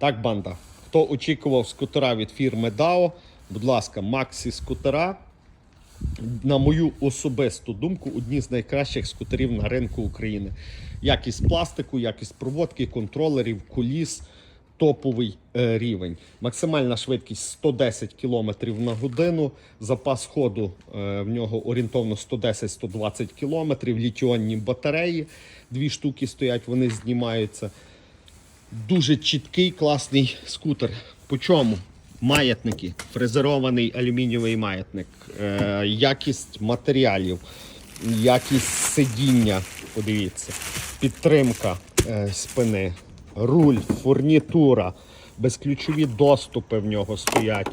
Так, банда. Хто очікував скутера від фірми DAO, будь ласка, Максі скутера. На мою особисту думку, одні з найкращих скутерів на ринку України. Якість пластику, якість проводки, контролерів, куліс, топовий е, рівень. Максимальна швидкість 110 км на годину. Запас ходу е, в нього орієнтовно 110-120 км. Літіонні батареї. Дві штуки стоять, вони знімаються. Дуже чіткий, класний скутер. По чому? Маятники, фрезерований алюмінієвий маятник, е, якість матеріалів, якість сидіння, подивіться, підтримка е, спини, руль, фурнітура, безключові доступи в нього стоять.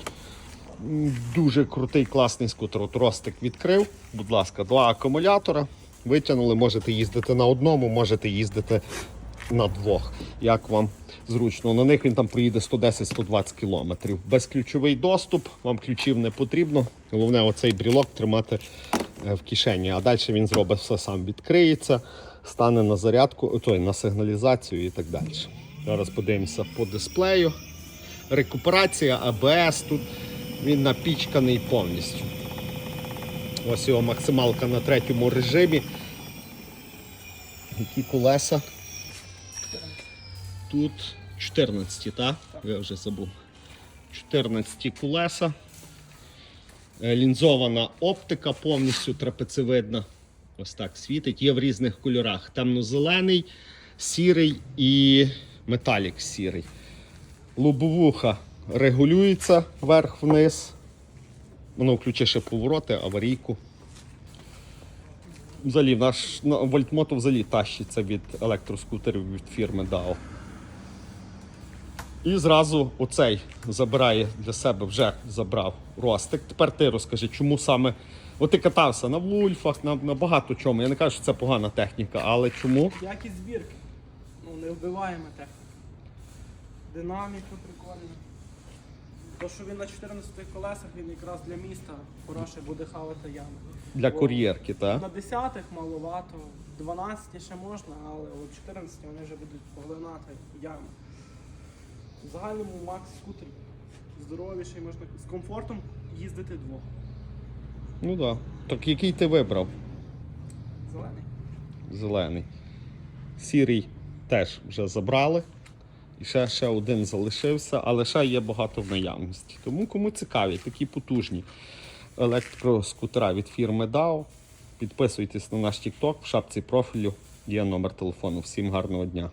Дуже крутий, класний скутер. От ростик відкрив. Будь ласка, два акумулятора. Витягнули, можете їздити на одному, можете їздити на двох. Як вам зручно? На них він там проїде 110-120 кілометрів. Безключовий доступ, вам ключів не потрібно. Головне, оцей брілок тримати е, в кишені. А далі він зробить все сам. Відкриється, стане на зарядку, той, на сигналізацію і так далі. Зараз подивимося по дисплею. Рекуперація, АБС тут. Він напічканий повністю. Ось його максималка на третьому режимі. Які колеса? Тут 14, так? Я вже забув. 14 колеса. Е, Лінзована оптика повністю трапецевидна. Ось так світить. Є в різних кольорах: темно-зелений, сірий і металік сірий. Лобовуха регулюється вверх-вниз. Воно включить повороти, аварійку. Взагалі, наш вольтмото взагалі тащиться від електроскутерів від фірми DAO. І зразу оцей забирає для себе, вже забрав ростик. Тепер ти розкажи, чому саме. От ти катався на вульфах, на, на багато чому. Я не кажу, що це погана техніка, але чому? Якість збірки. Ну, не вбиваємо техніка. Динаміка прикольна. То, що він на 14 колесах, він якраз для міста хороший буде хавати ями. Для Бо кур'єрки, так? На 10-х маловато, 12 ще можна, але от 14 вони вже будуть поглинати ями. В загальному Макс скутер здоровіший, можна з комфортом їздити двох. Ну так. Да. Так який ти вибрав? Зелений. Зелений. Сірий теж вже забрали. І ще, ще один залишився, але ще є багато в наявності. Тому кому цікаві, такі потужні електроскутера від фірми DAO. Підписуйтесь на наш TikTok, в шапці профілю є номер телефону. Всім гарного дня.